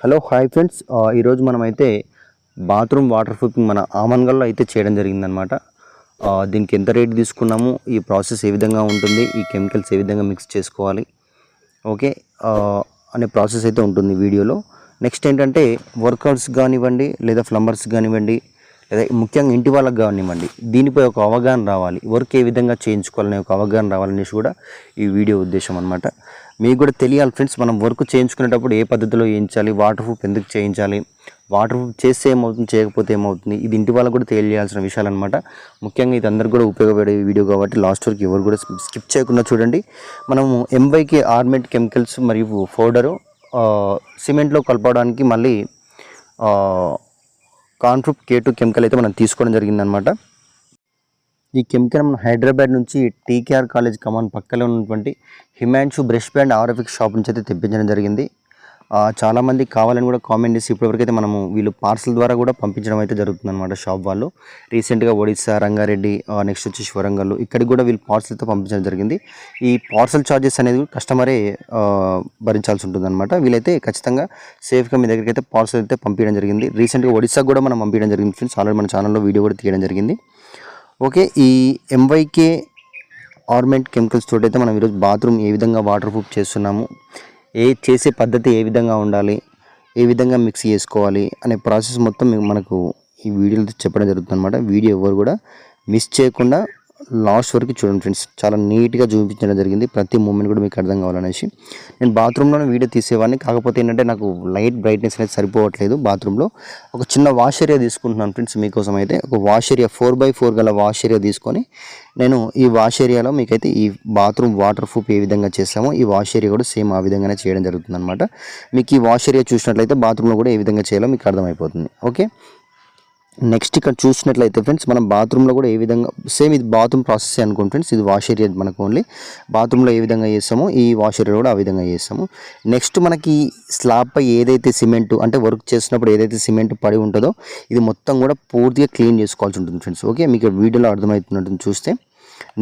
Hello hi friends. ఈరోజు మనమైతే bathroom water proofing మన ఆమన్గల్లో అయితే చేయడం జరిగిందనమాట దీనికి ఎంత రేట్ తీసుకున్నాము ఈ ప్రాసెస్ ఏ విధంగా ఉంటుంది ఈ కెమికల్స్ ఏ విధంగా మిక్స్ చేసుకోవాలి ఓకే? అనే ప్రాసెస్ అయితే ఉంటుంది వీడియోలో. నెక్స్ట్ ఏంటంటే వర్కర్స్ కానివ్వండి లేదా ఫ్లంబర్స్ కానివ్వండి లేదా ముఖ్యంగా ఇంటి వాళ్ళకి కానివ్వండి దీనిపై ఒక అవగాహన రావాలి. వర్క్ ఏ విధంగా చేయించుకోవాలనే ఒక అవగాహన రావాలనేసి కూడా ఈ వీడియో ఉద్దేశం అనమాట మీకు కూడా తెలియాలి ఫ్రెండ్స్ మనం వర్క్ చేయించుకునేటప్పుడు ఏ పద్ధతిలో చేయించాలి వాటర్ ప్రూఫ్ ఎందుకు చేయించాలి వాటర్ ప్రూఫ్ చేస్తే ఏమవుతుంది చేయకపోతే ఏమవుతుంది ఇది ఇంటి వాళ్ళకు కూడా తెలియాల్సిన విషయాలు అనమాట ముఖ్యంగా ఇది అందరికీ కూడా ఉపయోగపడే వీడియో కాబట్టి లాస్ట్ వరకు ఎవరు కూడా స్కిప్ చేయకుండా చూడండి. మనము ఎంబైకి ఆర్మెంట్ కెమికల్స్ మరియు పౌడరు సిమెంట్లో కలపడానికి మళ్ళీ కాన్ఫ్రూప్ కే టూ కెమికల్ అయితే మనం తీసుకోవడం జరిగిందనమాట ఈ కెమికల్ మనం హైదరాబాద్ నుంచి టీకేఆర్ కాలేజ్ కమాన్ పక్కలో ఉన్నటువంటి హిమాన్షు బ్రష్ బ్యాండ్ ఆర్ఎఫిక్ షాప్ నుంచి అయితే తెప్పించడం జరిగింది. చాలామంది కావాలని కూడా కామెంట్ చేసి ఇప్పటివరకు అయితే మనము వీళ్ళు పార్సల్ ద్వారా కూడా పంపించడం అయితే జరుగుతుంది అనమాట షాప్ వాళ్ళు. రీసెంట్గా ఒడిస్సా రంగారెడ్డి నెక్స్ట్ వచ్చేసి వరంగల్ ఇక్కడికి కూడా వీళ్ళు పార్సల్తో అయితే పంపించడం జరిగింది. ఈ పార్సల్ ఛార్జెస్ అనేది కస్టమరే భరించాల్సి ఉంటుంది అనమాట వీళ్ళైతే ఖచ్చితంగా సేఫ్గా మీ దగ్గరికి అయితే పార్సల్ అయితే పంపించడం జరిగింది. రీసెంట్గా ఒడిస్సాకు కూడా మనం పంపించడం జరిగింది. ఫ్రెండ్స్ ఆల్రెడీ మన ఛానల్లో వీడియో కూడా తీయడం జరిగింది. ఓకే ఈ ఎంవైకే ఆర్మెంట్ కెమికల్స్ తోటి అయితే మనం ఈరోజు బాత్రూమ్ ఏ విధంగా వాటర్ ప్రూఫ్ చేస్తున్నాము ఏ చేసే పద్ధతి ఏ విధంగా ఉండాలి ఏ విధంగా మిక్స్ చేసుకోవాలి అనే ప్రాసెస్ మొత్తం మనకు ఈ వీడియోలో చెప్పడం జరుగుతుంది అనమాట వీడియో ఎవరు కూడా మిస్ చేయకుండా లాస్ట్ వరకు చూడండి ఫ్రెండ్స్ చాలా నీట్గా చూపించడం జరిగింది. ప్రతి మూమెంట్ కూడా మీకు అర్థం కావాలనేసి. నేను బాత్రూంలోనే వీడియో తీసేవాడిని కాకపోతే ఏంటంటే నాకు లైట్ బ్రైట్నెస్ అనేది సరిపోవట్లేదు బాత్రూంలో. ఒక చిన్న వాష్ ఏరియా తీసుకుంటున్నాను ఫ్రెండ్స్ మీకోసం అయితే. ఒక wash area four by four గల వాష్ ఏరియా తీసుకొని నేను ఈ వాష్ ఏరియాలో మీకైతే ఈ బాత్రూమ్ వాటర్ ప్రూఫ్ ఏ విధంగా చేస్తామో ఈ వాష్ ఏరియా కూడా సేమ్ ఆ విధంగానే చేయడం జరుగుతుంది అనమాట మీకు ఈ వాష్ ఏరియా చూసినట్లయితే బాత్రూంలో కూడా ఏ విధంగా చేయాలో మీకు అర్థమైపోతుంది. ఓకే? నెక్స్ట్ ఇక్కడ చూసినట్లయితే ఫ్రెండ్స్ మనం బాత్రూంలో కూడా ఏ విధంగా సేమ్ ఇది బాత్రూమ్ ప్రాసెస్ అనుకోండి ఫ్రెండ్స్ ఇది వాష్ ఏరియా మనకు ఓన్లీ బాత్రూంలో ఏ విధంగా చేస్తామో ఈ వాష్ ఏరియా కూడా ఆ విధంగా చేస్తాము. నెక్స్ట్ మనకి స్లాబ్ పై ఏదైతే సిమెంట్ అంటే వర్క్ చేసినప్పుడు ఏదైతే సిమెంట్ పడి ఉంటుందో ఇది మొత్తం కూడా పూర్తిగా క్లీన్ చేసుకోవాల్సి ఉంటుంది ఫ్రెండ్స్ ఓకే మీకు వీడియోలో అర్థమవుతున్నట్టు చూస్తే.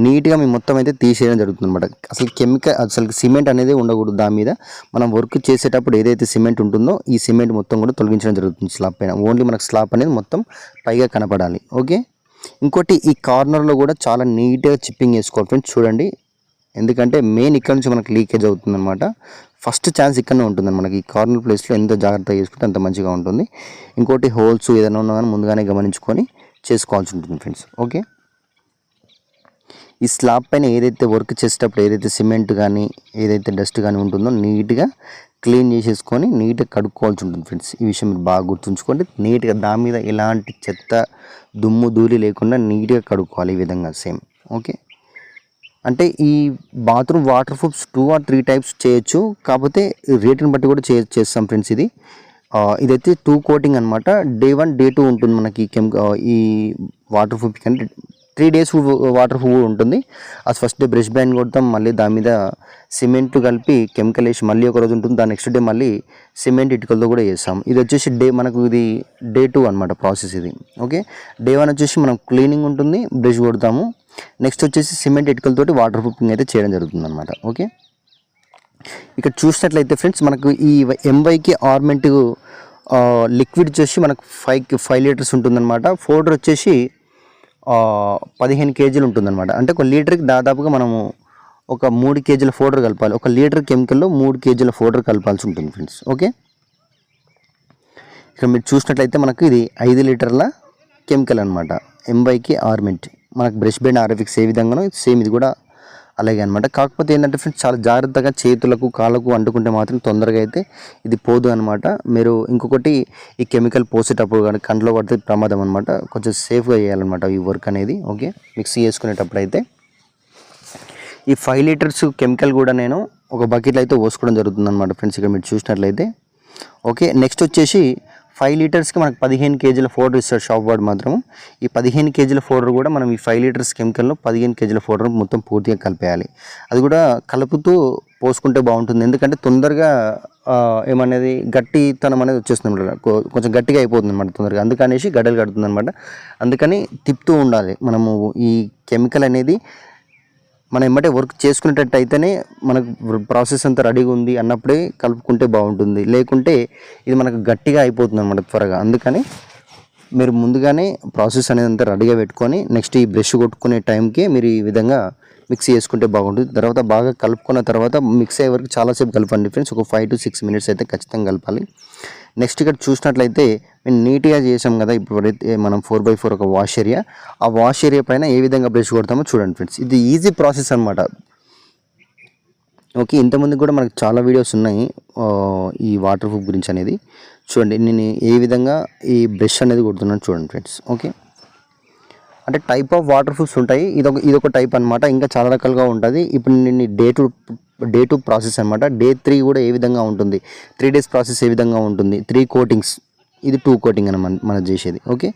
నీట్గా మేము మొత్తం అయితే తీసేయడం జరుగుతుంది అనమాట అసలు కెమికల్ అసలు సిమెంట్ అనేది ఉండకూడదు దాని మీద. మనం వర్క్ చేసేటప్పుడు ఏదైతే సిమెంట్ ఉంటుందో ఈ సిమెంట్ మొత్తం కూడా తొలగించడం జరుగుతుంది స్లాబ్ పైన. ఓన్లీ మనకు స్లాబ్ అనేది మొత్తం పైగా కనపడాలి. ఓకే? ఇంకోటి ఈ కార్నర్లో కూడా చాలా నీట్గా చిప్పింగ్ వేసుకోవాలి ఫ్రెండ్స్. చూడండి. ఎందుకంటే మెయిన్ ఇక్కడ నుంచి మనకి లీకేజ్ అవుతుందన్నమాట. ఫస్ట్ ఛాన్స్ ఇక్కడనే ఉంటుంది మనకి. ఈ కార్నర్ ప్లేస్లో ఎంత జాగ్రత్తగా చేసుకుంటే అంత మంచిగా ఉంటుంది. ఇంకోటి హోల్స్ ఏదైనా ఉన్నా కానీ ముందుగానే గమనించుకొని చేసుకోవాల్సి ఉంటుంది ఫ్రెండ్స్. ఓకే? ఈ స్లాబ్ పైన ఏదైతే వర్క్ చేసేటప్పుడు ఏదైతే సిమెంట్ కానీ ఏదైతే డస్ట్ కానీ ఉంటుందో నీట్గా క్లీన్ చేసేసుకొని నీట్గా కడుక్కోవాల్సి ఉంటుంది ఫ్రెండ్స్ ఈ విషయం మీరు బాగా గుర్తుంచుకోండి. నీట్గా దాని మీద ఎలాంటి చెత్త దుమ్ము ధూళి లేకుండా నీట్గా కడుక్కోవాలి ఈ విధంగా సేమ్ ఓకే అంటే ఈ bathroom waterproofs two or three types చేయొచ్చు. కాకపోతే రేట్ని బట్టి కూడా చే చేస్తాం ఫ్రెండ్స్ ఇది. ఇదైతే టూ కోటింగ్ అనమాట డే వన్ డే టూ ఉంటుంది మనకి కెమ్ ఈ వాటర్ ప్రూఫ్ అంటే త్రీ డేస్ వాటర్ ప్రూఫ్ ఉంటుంది. ఆ ఫస్ట్ డే బ్రష్ బ్యాండ్ కొడతాం మళ్ళీ దాని మీద సిమెంట్ కలిపి కెమికల్ వేసి మళ్ళీ ఒక రోజు ఉంటుంది. దాని నెక్స్ట్ డే మళ్ళీ సిమెంట్ ఇటుకలతో కూడా చేస్తాం. ఇది వచ్చేసి డే మనకు ఇది డే టూ అనమాట ప్రాసెస్ ఇది. ఓకే డే వన్ వచ్చేసి మనం క్లీనింగ్ ఉంటుంది బ్రష్ కొడతాము. నెక్స్ట్ వచ్చేసి సిమెంట్ ఇటుకలతోటి వాటర్ ప్రూఫింగ్ అయితే చేయడం జరుగుతుంది అనమాట ఓకే ఇక్కడ చూసినట్లయితే ఫ్రెండ్స్ మనకు ఈ ఎంవైకి ఆర్మెంట్ లిక్విడ్ వచ్చేసి మనకు ఫైవ్ ఫైవ్ లీటర్స్ ఉంటుందన్నమాట. ఫోటర్ వచ్చేసి పదిహేను కేజీలు ఉంటుందన్నమాట. అంటే ఒక లీటర్కి దాదాపుగా మనము ఒక మూడు కేజీల ఫోడర్ కలపాలి. ఒక లీటర్ కెమికల్లో మూడు కేజీల పౌడర్ కలపాల్సి ఉంటుంది ఫ్రెండ్స్. ఓకే? ఇక్కడ మీరు చూసినట్లయితే మనకు ఇది ఐదు లీటర్ల కెమికల్ అనమాట ఎంబైకి ఆర్మెంట్ మనకు బ్రష్ బెండ్ ఆర్ఎఫిక్స్ ఏ విధంగానో సేమ్ ఇది కూడా అలాగే అనమాట కాకపోతే ఏంటంటే ఫ్రెండ్స్ చాలా జాగ్రత్తగా చేతులకు కాళ్ళకు అంటుకుంటే మాత్రం తొందరగా అయితే ఇది పోదు అనమాట మీరు ఇంకొకటి ఈ కెమికల్ పోసేటప్పుడు కానీ కంట్లో పడితే ప్రమాదం అనమాట కొంచెం సేఫ్గా చేయాలన్నమాట ఈ వర్క్ అనేది ఓకే మిక్సీ చేసుకునేటప్పుడు అయితే. ఈ ఫైవ్ లీటర్స్ కెమికల్ కూడా నేను ఒక బకెట్లో అయితే పోసుకోవడం జరుగుతుంది అనమాట ఫ్రెండ్స్ ఇక్కడ మీరు చూసినట్లయితే. ఓకే నెక్స్ట్ వచ్చేసి ఫైవ్ లీటర్స్కి మనకు పదిహేను కేజీల పౌడర్ ఇస్తారు షాప్ వాడు మాత్రం ఈ పదిహేను కేజీల పౌడర్ కూడా మనం ఈ ఫైవ్ లీటర్స్ కెమికల్లో పదిహేను కేజీల పౌడర్ మొత్తం పూర్తిగా కలిపేయాలి. అది కూడా కలుపుతూ పోసుకుంటే బాగుంటుంది. ఎందుకంటే తొందరగా ఏమనేది గట్టితనం అనేది వచ్చేస్తుంది అనమాట కొంచెం గట్టిగా అయిపోతుంది అనమాట తొందరగా. అందుకనేసి గడ్డలు కడుతుంది అనమాట అందుకని తిప్పుతూ ఉండాలి మనము ఈ కెమికల్ అనేది మనం ఎమ్మటే వర్క్ చేసుకునేటట్టు అయితేనే మనకు ప్రాసెస్ అంతా రెడీగా ఉంది అన్నప్పుడే కలుపుకుంటే బాగుంటుంది. లేకుంటే ఇది మనకు గట్టిగా అయిపోతుంది అనమాట త్వరగా. అందుకని మీరు ముందుగానే ప్రాసెస్ అనేది అంతా రెడీగా పెట్టుకొని నెక్స్ట్ ఈ బ్రష్ కొట్టుకునే టైంకి మీరు ఈ విధంగా మిక్సీ చేసుకుంటే బాగుంటుంది. తర్వాత బాగా కలుపుకున్న తర్వాత మిక్స్ అయ్యే వరకు చాలాసేపు కలపండి ఫ్రెండ్స్ ఒక ఫైవ్ టు సిక్స్ మినిట్స్ అయితే ఖచ్చితంగా కలపాలి. నెక్స్ట్ ఇక్కడ చూసినట్లయితే మేము నీట్గా చేసాం కదా ఇప్పుడు మనం ఫోర్ బై ఫోర్ ఒక వాష్ ఏరియా ఆ వాష్ ఏరియా పైన ఏ విధంగా బ్రష్ కొడతామో చూడండి ఫ్రెండ్స్ ఇది ఈజీ ప్రాసెస్ అనమాట ఓకే ఇంతకుముందు కూడా మనకు చాలా వీడియోస్ ఉన్నాయి ఈ వాటర్ ప్రూఫ్ గురించి అనేది. చూడండి నేను ఏ విధంగా ఈ బ్రష్ అనేది కొడుతున్నాను చూడండి ఫ్రెండ్స్ ఓకే అంటే టైప్ ఆఫ్ వాటర్ ప్రూఫ్స్ ఉంటాయి. ఇదొక ఇదొక టైప్ అనమాట ఇంకా చాలా రకాలుగా ఉంటుంది. ఇప్పుడు నేను day two day two process అనమాట డే త్రీ కూడా ఏ విధంగా ఉంటుంది? త్రీ డేస్ ప్రాసెస్ ఏ విధంగా ఉంటుంది? త్రీ కోటింగ్స్ ఇది టూ కోటింగ్ అని మన మనం చేసేది ఓకే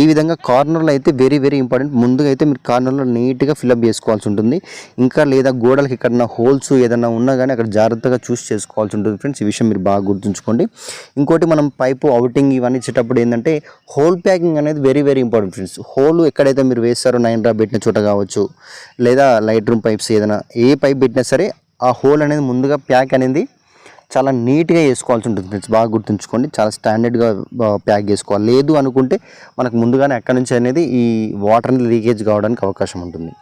ఈ విధంగా కార్నర్లో అయితే వెరీ వెరీ ఇంపార్టెంట్ ముందుగా అయితే మీరు కార్నర్లో నీట్గా ఫిల్అప్ చేసుకోవాల్సి ఉంటుంది. ఇంకా లేదా గోడలకి ఎక్కడన్నా హోల్స్ ఏదైనా ఉన్నా కానీ అక్కడ జాగ్రత్తగా చూస్ చేసుకోవాల్సి ఉంటుంది ఫ్రెండ్స్ ఈ విషయం మీరు బాగా గుర్తుంచుకోండి. ఇంకోటి మనం పైపు అవుటింగ్ ఇవన్నీ ఇచ్చేటప్పుడు ఏంటంటే హోల్ ప్యాకింగ్ అనేది very very important friends hole ఎక్కడైతే మీరు వేస్తారో నైన్ డ్రా పెట్టిన చోట కావచ్చు లేదా లైట్ రూమ్ పైప్స్ ఏదైనా ఏ పైప్ పెట్టినా సరే ఆ హోల్ అనేది ముందుగా ప్యాక్ అనేది చాలా నీట్గా వేసుకోవాల్సి ఉంటుంది ఫ్రెండ్స్. బాగా గుర్తుంచుకోండి. చాలా స్టాండర్డ్గా ప్యాక్ చేసుకోవాలి. లేదు అనుకుంటే మనకు ముందుగానే అక్కడి నుంచి అనేది ఈ వాటర్ లీకేజ్ కావడానికి అవకాశం ఉంటుంది.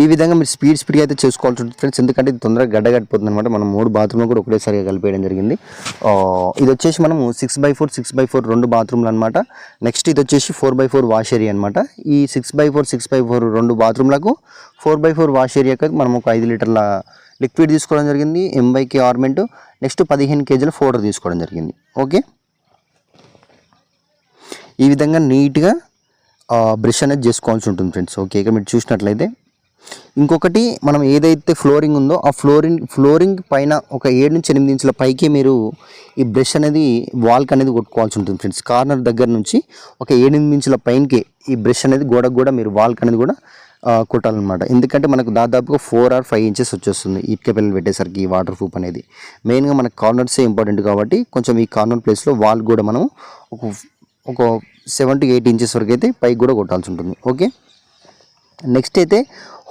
ఈ విధంగా మీరు స్పీడ్ స్పీడ్గా అయితే చేసుకోవాల్సి ఉంటుంది ఫ్రెండ్స్. ఎందుకంటే ఇది తొందరగా గడ్డగట్టిపోతుంది అనమాట మనం మూడు బాత్రూమ్లో కూడా ఒకటేసారిగా కలిపేయడం జరిగింది. ఇది వచ్చేసి మనము six by four six by four రెండు బాత్రూమ్లు అనమాట నెక్స్ట్ ఇది వచ్చేసి four by four wash area అనమాట ఈ six by four six by four రెండు బాత్రూమ్లకు ఫోర్ బై ఫోర్ వాష్ ఏరియాకి మనం ఒక ఐదు లీటర్ల లిక్విడ్ తీసుకోవడం జరిగింది ఎంబైకి ఆర్మెంట్ నెక్స్ట్ పదిహేను కేజీల ఫోటో తీసుకోవడం జరిగింది. ఓకే? ఈ విధంగా నీట్గా బ్రష్ అనేది చేసుకోవాల్సి ఉంటుంది ఫ్రెండ్స్. ఓకే? ఇక మీరు చూసినట్లయితే. ఇంకొకటి మనం ఏదైతే ఫ్లోరింగ్ ఉందో ఆ ఫ్లోరింగ్ ఫ్లోరింగ్ పైన ఒక ఏడు నుంచి ఎనిమిది ఇంచుల పైకి మీరు ఈ బ్రష్ అనేది వాల్క్ అనేది కొట్టుకోవాల్సి ఉంటుంది ఫ్రెండ్స్. కార్నర్ దగ్గర నుంచి ఒక ఏడెనిమిది ఇంచుల పైనకి ఈ బ్రష్ అనేది గోడకు కూడా మీరు వాల్క్ అనేది కూడా కొట్టాలన్నమాట. ఎందుకంటే మనకు దాదాపుగా ఫోర్ ఆర్ ఫైవ్ ఇంచెస్ వచ్చేస్తుంది ఇటుక పిల్లలు పెట్టేసరికి ఈ వాటర్ ప్రూఫ్ అనేది. మెయిన్గా మనకు కార్నర్సే ఇంపార్టెంట్ కాబట్టి కొంచెం ఈ కార్నర్ ప్లేస్లో వాల్ కూడా మనం ఒక ఒక సెవెన్ టు ఎయిట్ ఇంచెస్ వరకు అయితే పైకి కూడా కొట్టాల్సి ఉంటుంది. ఓకే నెక్స్ట్ అయితే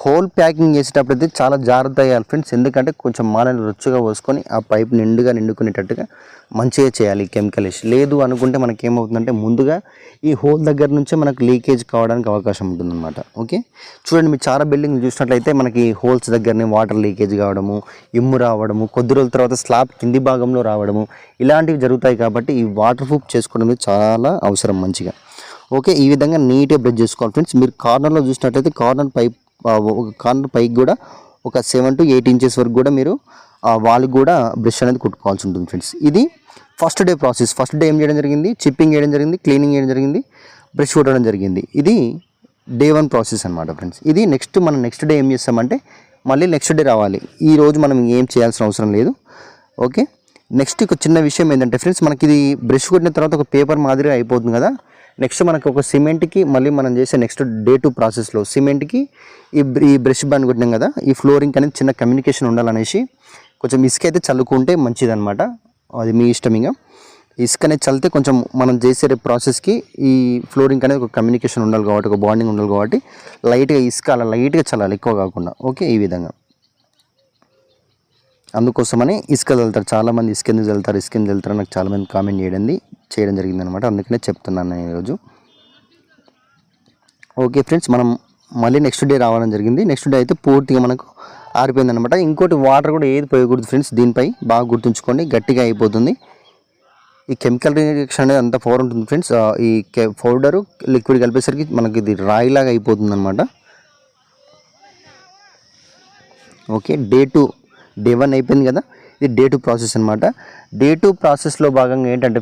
హోల్ ప్యాకింగ్ చేసేటప్పుడు అయితే చాలా జాగ్రత్త అయ్యాలి ఫ్రెండ్స్. ఎందుకంటే కొంచెం మాలని రుచ్చుగా పోసుకొని ఆ పైప్ నిండుగా నిండుకునేటట్టుగా మంచిగా చేయాలి ఈ కెమికల్ వేసి. లేదు అనుకుంటే మనకి ఏమవుతుందంటే ముందుగా ఈ హోల్ దగ్గర నుంచే మనకు లీకేజ్ కావడానికి అవకాశం ఉంటుందన్నమాట. ఓకే? చూడండి మీరు చాలా బిల్డింగ్లు చూసినట్లయితే మనకి హోల్స్ దగ్గరనే వాటర్ లీకేజ్ కావడము ఇమ్ము రావడము కొద్ది రోజుల తర్వాత స్లాబ్ కింది భాగంలో రావడము ఇలాంటివి జరుగుతాయి కాబట్టి ఈ వాటర్ ప్రూఫ్ చేసుకోవడం చాలా అవసరం మంచిగా. ఓకే ఈ విధంగా నీట్గా బ్రష్ చేసుకోవాలి ఫ్రెండ్స్ మీరు కార్నర్లో చూసినట్లయితే కార్నర్ పైప్ ఒక కార్నర్ పైకి కూడా ఒక సెవెన్ టు ఎయిట్ ఇంచెస్ వరకు కూడా మీరు వాళ్ళకి కూడా బ్రష్ అనేది కుట్టుకోవాల్సి ఉంటుంది ఫ్రెండ్స్ ఇది first day process first day ఏం చేయడం జరిగింది? చిప్పింగ్ చేయడం జరిగింది క్లీనింగ్ చేయడం జరిగింది బ్రష్ కొట్టడం జరిగింది. ఇది డే వన్ ప్రాసెస్ అనమాట ఫ్రెండ్స్ ఇది నెక్స్ట్ మనం నెక్స్ట్ డే ఏం చేస్తామంటే మళ్ళీ నెక్స్ట్ డే రావాలి. ఈ రోజు మనం ఏం చేయాల్సిన అవసరం లేదు. ఓకే? నెక్స్ట్ ఒక చిన్న విషయం ఏంటంటే ఫ్రెండ్స్ మనకి ఇది బ్రష్ కొట్టిన తర్వాత ఒక పేపర్ మాదిరిగా అయిపోతుంది కదా. నెక్స్ట్ మనకు ఒక సిమెంట్కి మళ్ళీ మనం చేసే నెక్స్ట్ డే టు ప్రాసెస్లో సిమెంట్కి ఈ బ్ర- ఈ బ్రష్ బ్యాన్ కొట్టినాం కదా ఈ ఫ్లోరింగ్ అనేది చిన్న కమ్యూనికేషన్ ఉండాలనేసి కొంచెం ఇసుక అయితే చల్లుకుంటే మంచిదన్నమాట. అది మీ ఇష్టం ఇంకా ఇసుక అనేది చల్లితే కొంచెం మనం చేసే ప్రాసెస్కి ఈ ఫ్లోరింగ్ అనేది ఒక కమ్యూనికేషన్ ఉండాలి కాబట్టి ఒక బాండింగ్ ఉండాలి కాబట్టి లైట్గా ఇసుక అలా లైట్గా చల్లాలి ఎక్కువ కాకుండా. ఓకే? ఈ విధంగా. అందుకోసమని ఇసుక చల్లుతారు. చాలామంది ఇసుక ఎందుకు చల్లుతారు ఇసుక ఎందుకు చల్లుతారు నాకు చాలామంది కామెంట్ చేయడం చేయడం జరిగింది అనమాట అందుకనే చెప్తున్నాను నేను ఈరోజు. ఓకే ఫ్రెండ్స్ మనం మళ్ళీ నెక్స్ట్ డే రావడం జరిగింది. నెక్స్ట్ డే అయితే పూర్తిగా మనకు ఆరిపోయింది అనమాట ఇంకోటి వాటర్ కూడా ఏది పోయకూడదు ఫ్రెండ్స్ దీనిపై బాగా గుర్తుంచుకోండి. గట్టిగా అయిపోతుంది. ఈ కెమికల్ రియాక్షన్ అనేది అంత పవర్ ఉంటుంది ఫ్రెండ్స్. ఈ కె పౌడరు లిక్విడ్ కలిపేసరికి మనకి ఇది రాయిలాగా అయిపోతుంది అనమాట okay day two day one అయిపోయింది కదా. ఇది డే టూ ప్రాసెస్ అనమాట డే టూ ప్రాసెస్లో భాగంగా ఏంటంటే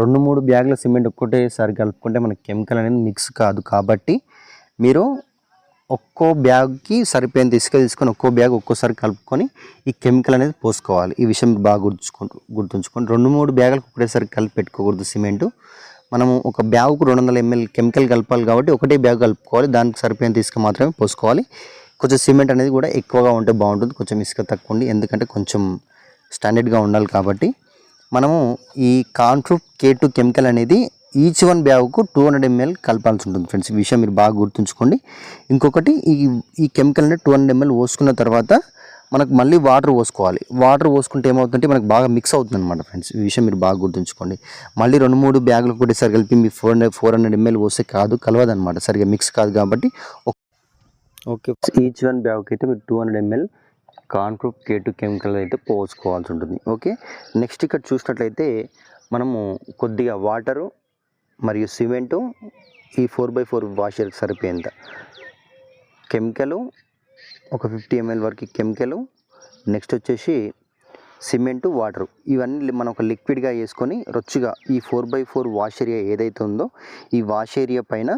రెండు మూడు బ్యాగుల సిమెంట్ ఒక్కటేసారి కలుపుకుంటే మనకి కెమికల్ అనేది మిక్స్ కాదు కాబట్టి మీరు ఒక్కో బ్యాగ్కి సరిపోయేంత ఇసుక తీసుకొని ఒక్కో బ్యాగ్ ఒక్కోసారి కలుపుకొని ఈ కెమికల్ అనేది పోసుకోవాలి. ఈ విషయం బాగా గుర్తుంచుకుంటూ గుర్తుంచుకోండి. రెండు మూడు బ్యాగులకు ఒకటేసారి కలిపి పెట్టుకోకూడదు సిమెంటు. మనము ఒక బ్యాగుకు రెండు వందల ఎంఎల్ కెమికల్ కలపాలి కాబట్టి ఒకటే బ్యాగ్ కలుపుకోవాలి. దానికి సరిపోయేంత ఇసుక మాత్రమే పోసుకోవాలి. కొంచెం సిమెంట్ అనేది కూడా ఎక్కువగా ఉంటే బాగుంటుంది. కొంచెం ఇసుక తక్కువ ఉండి ఎందుకంటే కొంచెం స్టాండర్డ్గా ఉండాలి కాబట్టి మనము ఈ కాన్ఫ్రూట్ కే టూ కెమికల్ అనేది ఈచ్ వన్ బ్యాగ్కు టూ హండ్రెడ్ ఎంఎల్ కలపాల్సి ఉంటుంది ఫ్రెండ్స్. ఈ విషయం మీరు బాగా గుర్తుంచుకోండి. ఇంకొకటి ఈ ఈ కెమికల్ అనేది టూ హండ్రెడ్ ఎంఎల్ పోసుకున్న తర్వాత మనకు మళ్ళీ వాటర్ పోసుకోవాలి. వాటర్ పోసుకుంటే ఏమవుతుందంటే మనకు బాగా మిక్స్ అవుతుంది అనమాట ఫ్రెండ్స్. ఈ విషయం మీరు బాగా గుర్తుంచుకోండి. మళ్ళీ రెండు మూడు బ్యాగులు ఒకటేసారి కలిపి మీ four hundred four hundred ML పోస్తే కాదు కలవదనమాట సరిగా మిక్స్ కాదు కాబట్టి. ఓకే. ఈచ్ వన్ బ్యాగ్కి అయితే మీరు టూ హండ్రెడ్ ఎంఎల్ కాన్క్రూప్ కే కెమికల్ అయితే పోసుకోవాల్సి ఉంటుంది. ఓకే? నెక్స్ట్ ఇక్కడ చూసినట్లయితే మనము కొద్దిగా వాటరు మరియు సిమెంటు ఈ ఫోర్ బై ఫోర్ వాషర్కి సరిపోయేంత. కెమికలు ఒక ఫిఫ్టీ ఎంఎల్ వరకు కెమికలు నెక్స్ట్ వచ్చేసి సిమెంటు వాటరు. ఇవన్నీ మనం ఒక లిక్విడ్గా వేసుకొని రొచ్చుగా ఈ four by four wash area ఏదైతే ఉందో ఈ వాష్ ఏరియా పైన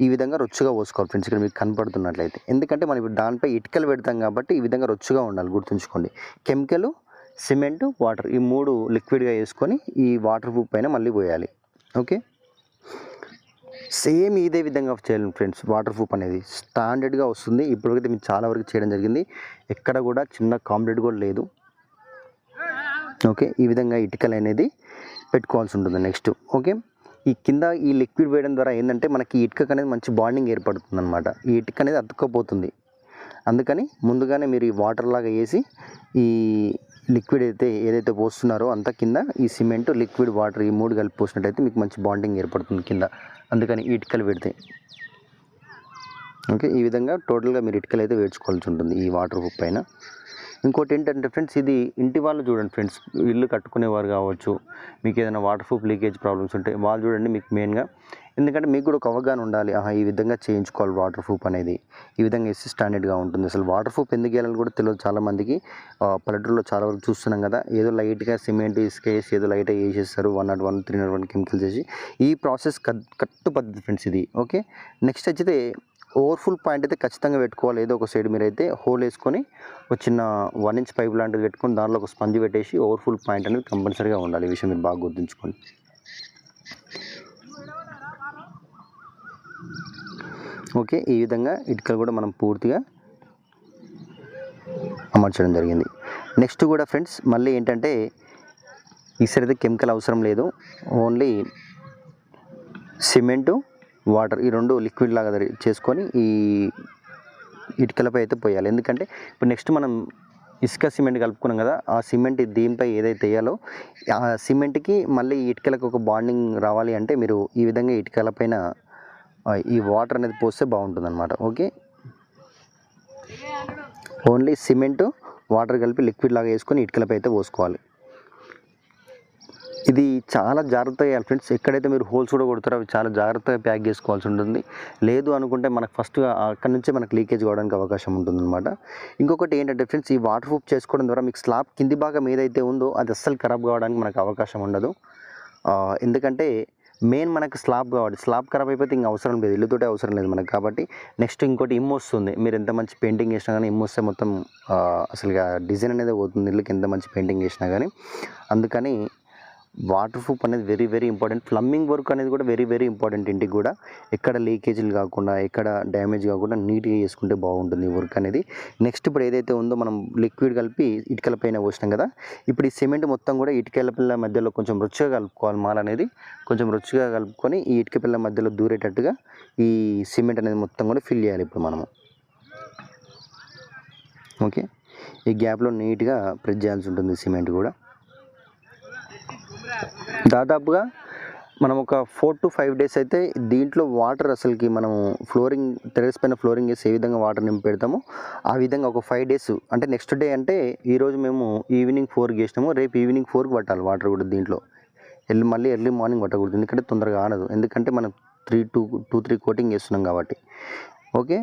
ఈ విధంగా రొచ్చుగా పోసుకోవాలి ఫ్రెండ్స్. ఇక్కడ మీకు కనపడుతున్నట్లయితే. ఎందుకంటే మనం ఇప్పుడు దానిపై ఇటుకలు పెడతాం కాబట్టి ఈ విధంగా రొచ్చుగా ఉండాలి. గుర్తుంచుకోండి. కెమికల్ సిమెంట్ వాటర్ ఈ మూడు లిక్విడ్గా వేసుకొని ఈ వాటర్ ప్రూఫ్ పైన మళ్ళీ పోయాలి. ఓకే? సేమ్ ఇదే విధంగా చేయాలి ఫ్రెండ్స్. వాటర్ ప్రూఫ్ అనేది స్టాండర్డ్గా వస్తుంది. ఇప్పటికైతే మేము చాలా వరకు చేయడం జరిగింది. ఎక్కడ కూడా చిన్న కాంప్లీట్ కూడా లేదు. ఓకే? ఈ విధంగా ఇటుకలు అనేది పెట్టుకోవాల్సి ఉంటుంది నెక్స్ట్. ఓకే? ఈ కింద ఈ లిక్విడ్ వేయడం ద్వారా ఏంటంటే మనకి ఇటుక అనేది మంచి బాండింగ్ ఏర్పడుతుంది అనమాట ఈ ఇటుక అనేది అతుక్కపోతుంది. అందుకని ముందుగానే మీరు ఈ వాటర్ లాగా వేసి ఈ లిక్విడ్ అయితే ఏదైతే పోస్తున్నారో అంతా కింద ఈ సిమెంట్ లిక్విడ్ వాటర్ ఈ మూడు కలిపి పోసినట్టయితే మీకు మంచి బాండింగ్ ఏర్పడుతుంది కింద. అందుకని ఇటుకలు పెడితే. ఓకే ఈ విధంగా టోటల్గా మీరు ఇటుకలు అయితే వేర్చుకోవాల్సి ఉంటుంది ఈ వాటర్ పైన. ఇంకోటి ఏంటంటే ఫ్రెండ్స్ ఇది ఇంటి వాళ్ళు చూడండి ఫ్రెండ్స్ ఇల్లు కట్టుకునేవారు కావచ్చు మీకు ఏదైనా వాటర్ ప్రూఫ్ లీకేజ్ ప్రాబ్లమ్స్ ఉంటే వాళ్ళు చూడండి మీకు మెయిన్గా ఎందుకంటే మీకు కూడా ఒక అవగాహన ఉండాలి ఆహా ఈ విధంగా చేయించుకోవాలి వాటర్ ప్రూఫ్ అనేది. ఈ విధంగా వేసి స్టాండర్డ్గా ఉంటుంది. అసలు వాటర్ ప్రూఫ్ ఎందుకు వేయాలని కూడా తెలియదు చాలామందికి. పల్లెటూరులో చాలా వరకు చూస్తున్నాం కదా ఏదో లైట్గా సిమెంట్ ఇసుక వేసి ఏదో లైట్గా వేసేస్తారు one not one three not one chemicals వేసి ఈ ప్రాసెస్ కట్టు పద్ధతి ఫ్రెండ్స్ ఇది. ఓకే? నెక్స్ట్ వచ్చితే ఓవర్ఫుల్ పాయింట్ అయితే ఖచ్చితంగా పెట్టుకోవాలి. ఏదో ఒక సైడ్ మీరు అయితే హోల్ వేసుకొని ఒక చిన్న వన్ ఇంచ్ పైప్ లాంటిది పెట్టుకొని దాంట్లో ఒక స్పంజ్ పెట్టేసి ఓవర్ఫుల్ పాయింట్ అనేది కంపల్సరీగా ఉండాలి. ఈ విషయం మీరు బాగా గుర్తుంచుకోండి. ఓకే ఈ విధంగా ఇటుకలు కూడా మనం పూర్తిగా అమర్చడం జరిగింది. నెక్స్ట్ కూడా ఫ్రెండ్స్ మళ్ళీ ఏంటంటే ఈసారి అయితే కెమికల్ అవసరం లేదు. ఓన్లీ సిమెంటు వాటర్ ఈ రెండు లిక్విడ్ లాగా చేసుకొని ఈ ఇటుకలపై అయితే పోయాలి. ఎందుకంటే ఇప్పుడు నెక్స్ట్ మనం ఇసుక సిమెంట్ కలుపుకున్నాం కదా ఆ సిమెంట్ దీనిపై ఏదైతే వేయాలో ఆ సిమెంట్కి మళ్ళీ ఈ ఇటుకలకు ఒక బాండింగ్ రావాలి అంటే మీరు ఈ విధంగా ఇటుకల పైన ఈ వాటర్ అనేది పోస్తే బాగుంటుంది అనమాట ఓకే? ఓన్లీ సిమెంటు వాటర్ కలిపి లిక్విడ్ లాగా వేసుకొని ఇటుకలపై అయితే పోసుకోవాలి. ఇది చాలా జాగ్రత్తగా వేయాలి ఫ్రెండ్స్. ఎక్కడైతే మీరు హోల్స్ కూడా కొడతారో అవి చాలా జాగ్రత్తగా ప్యాక్ చేసుకోవాల్సి ఉంటుంది. లేదు అనుకుంటే మనకు ఫస్ట్ అక్కడి నుంచే మనకు లీకేజ్ కావడానికి అవకాశం ఉంటుందన్నమాట. ఇంకొకటి ఏంటంటే ఫ్రెండ్స్ ఈ వాటర్ ప్రూఫ్ చేసుకోవడం ద్వారా మీకు స్లాబ్ కింది భాగం ఏదైతే ఉందో అది అస్సలు ఖరాబ్ కావడానికి మనకు అవకాశం ఉండదు. ఎందుకంటే మెయిన్ మనకు స్లాబ్ కావాలి స్లాబ్ ఖరాబ్ అయిపోతే ఇంకా అవసరం లేదు. ఇల్లుతోటే అవసరం లేదు మనకు కాబట్టి. నెక్స్ట్ ఇంకోటి ఇమ్ వస్తుంది. మీరు ఎంత మంచి పెయింటింగ్ చేసినా కానీ ఇమ్ వస్తే మొత్తం అసలుగా అసలు డిజైన్ అనేది పోతుంది. ఇల్లుకి ఎంత మంచి పెయింటింగ్ చేసినా కానీ. అందుకని వాటర్ ప్రూఫ్ అనేది very very important plumbing work అనేది కూడా వెరీ వెరీ ఇంపార్టెంట్ ఇంటికి కూడా. ఎక్కడ లీకేజీలు కాకుండా ఎక్కడ డ్యామేజ్ కాకుండా నీట్గా చేసుకుంటే బాగుంటుంది ఈ వర్క్ అనేది. నెక్స్ట్ ఇప్పుడు ఏదైతే ఉందో మనం లిక్విడ్ కలిపి ఇటుకల పైన పోసినాం కదా. ఇప్పుడు ఈ సిమెంట్ మొత్తం కూడా ఇటుకల పిల్ల మధ్యలో కొంచెం రుచిగా కలుపుకోవాలి మాల్ అనేది. కొంచెం రుచిగా కలుపుకొని ఈ ఇటుక పిల్ల మధ్యలో దూరేటట్టుగా ఈ సిమెంట్ అనేది మొత్తం కూడా ఫిల్ చేయాలి ఇప్పుడు మనము. ఓకే ఈ గ్యాప్లో నీట్గా ప్రెస్ చేయాల్సి ఉంటుంది సిమెంట్ కూడా. దాదాపుగా మనం ఒక ఫోర్ టు ఫైవ్ డేస్ అయితే దీంట్లో వాటర్ అసలుకి మనం ఫ్లోరింగ్ టెరెస్ పైన ఫ్లోరింగ్ వేసి ఏ విధంగా వాటర్ నింపి పెడతామో ఆ విధంగా ఒక ఫైవ్ డేస్ అంటే నెక్స్ట్ డే అంటే ఈరోజు మేము ఈవినింగ్ ఫోర్కి వేసినాము రేపు ఈవినింగ్ ఫోర్కి పట్టాలి వాటర్ కూడా దీంట్లో. ఎర్లీ మళ్ళీ ఎర్లీ మార్నింగ్ పట్టకూడదు ఎందుకంటే తొందరగా ఆనదు. ఎందుకంటే మనం three two two three coating వేస్తున్నాం కాబట్టి. ఓకే?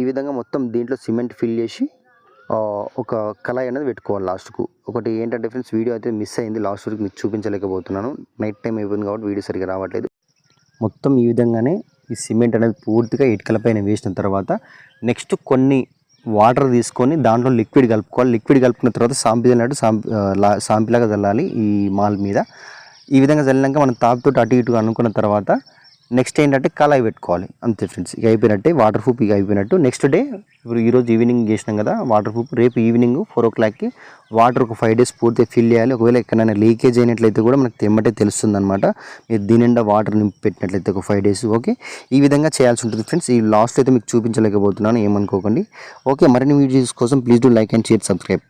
ఈ విధంగా మొత్తం దీంట్లో సిమెంట్ ఫిల్ చేసి ఒక కళాయి అనేది పెట్టుకోవాలి లాస్ట్కు. ఒకటి ఏంటంటే ఫ్రెండ్స్ వీడియో అయితే మిస్ అయింది లాస్ట్ వరకు మీకు చూపించలేకపోతున్నాను. నైట్ టైం అయిపోయింది కాబట్టి వీడియో సరిగ్గా రావట్లేదు. మొత్తం ఈ విధంగానే ఈ సిమెంట్ అనేది పూర్తిగా ఇటుకల పైన వేసిన తర్వాత నెక్స్ట్ కొన్ని వాటర్ తీసుకొని దాంట్లో లిక్విడ్ కలుపుకోవాలి. లిక్విడ్ కలుపుకున్న తర్వాత సాంపి చల్లినట్టు సాంపి ఆ, సాంపిలాగా చల్లాలి ఈ మాల్ మీద. ఈ విధంగా చల్లినాక మనం తాపుతో అటు ఇటు అనుకున్న తర్వాత నెక్స్ట్ ఏంటంటే కళాయి పెట్టుకోవాలి. అంతే ఫ్రెండ్స్ ఇక అయిపోయినట్టే వాటర్ ప్రూఫ్ ఇక అయిపోయినట్టు. నెక్స్ట్ డే ఇప్పుడు ఈరోజు ఈవినింగ్ చేసినాం కదా వాటర్ ప్రూఫ్ రేపు ఈవినింగ్ ఫోర్ ఓ క్లాక్కి వాటర్ ఒక ఫైవ్ డేస్ పూర్తిగా ఫిల్ చేయాలి. ఒకవేళ ఎక్కడైనా లీకేజ్ అయినట్లయితే కూడా మనకు తెమ్మటే తెలుస్తుంది అనమాట మీరు దీని నిండా వాటర్ నింపి పెట్టినట్లయితే ఒక ఫైవ్ డేస్ ఓకే ఈ విధంగా చేయాల్సి ఉంటుంది ఫ్రెండ్స్ ఈ లాస్ట్ అయితే మీకు చూపించలేకపోతున్నాను ఏమనుకోకండి. ఓకే మరిన్ని వీడియోస్ కోసం please do like and share subscribe